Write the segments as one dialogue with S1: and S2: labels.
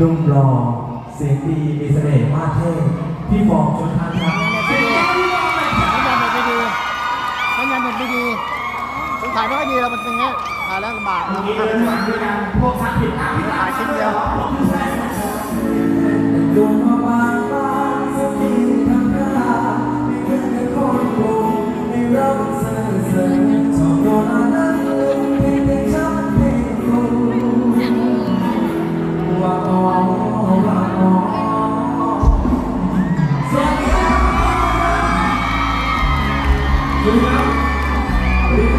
S1: นุ่มหล่อเสียงดีมีเสน่ห์มากเท่พี่ฟองชนทานครับ
S2: ยันแบบไม่ดีมันยันแบบไม่ดีผมถ่ายไม่ค่อยดีเรามันเป็นอย่างเงี้ยถ่ายแล้วลำบาก
S1: นะครับ
S2: ถ่ายชิ้นเดียว
S1: ดวงพ่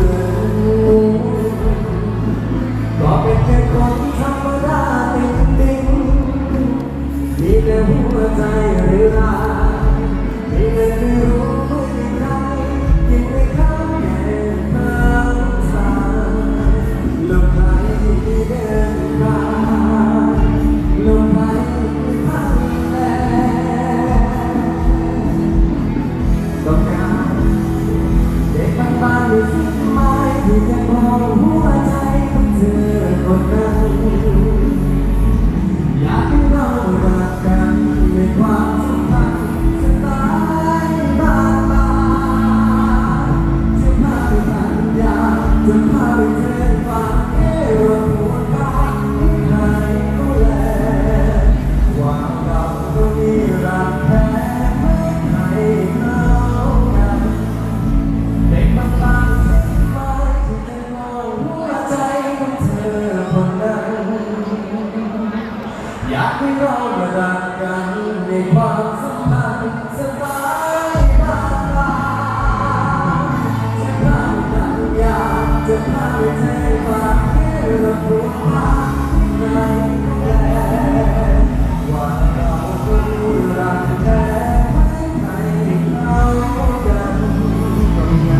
S1: Yeah. เรารักกันในความสัมพันธ์สบายมาายจะพาดังยาจะพาใจมาเพื่อผูกพันในแดนว่าเราคนรักแท้ไห้เรากันต้องไง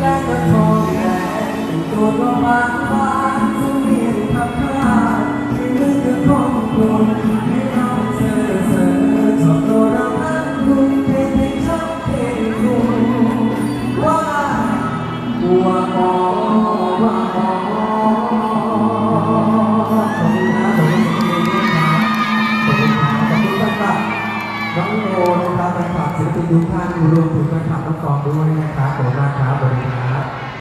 S1: และก็ทอแดงตัวเรามาาย ทุกท่านรวมถึงแฟนคลับทั้องด้วยนะครับผมนะครับวั